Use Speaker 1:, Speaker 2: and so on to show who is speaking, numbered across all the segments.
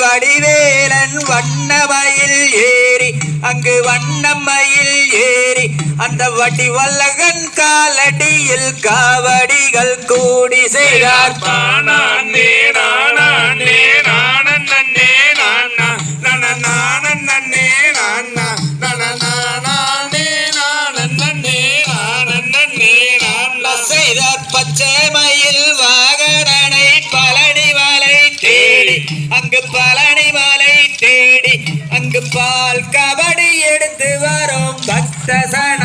Speaker 1: வடிவேலன் வண்ணமயில் ஏறி அங்கு வண்ணமயில் ஏறி அந்த வடி வல்லகன் காலடியில் காவடிகள் கூடி செய்தார் பச்சை மயில் வாக பால் கபடி எடுத்து வரும் பக்த
Speaker 2: சன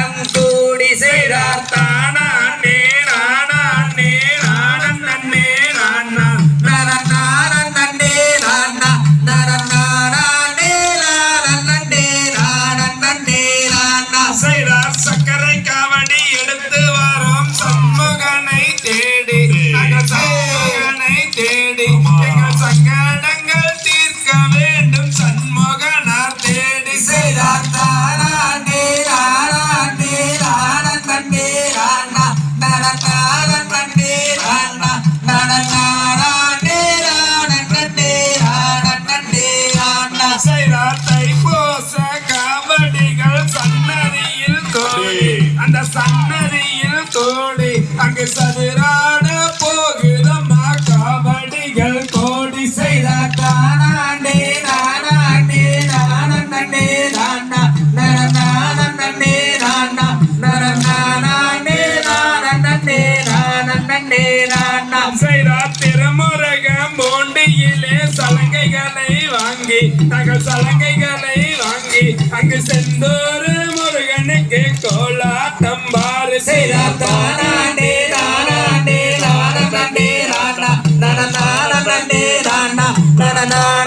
Speaker 2: தங்கள் சலங்கைகளை வாங்கி அங்கு சென்றோரு முருகனுக்கு கோலாட்டம் பாரு
Speaker 1: செய்தார் தானாண்டே
Speaker 2: தானாண்டே தானே தானா தானே தானா தானா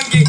Speaker 2: வாங்கி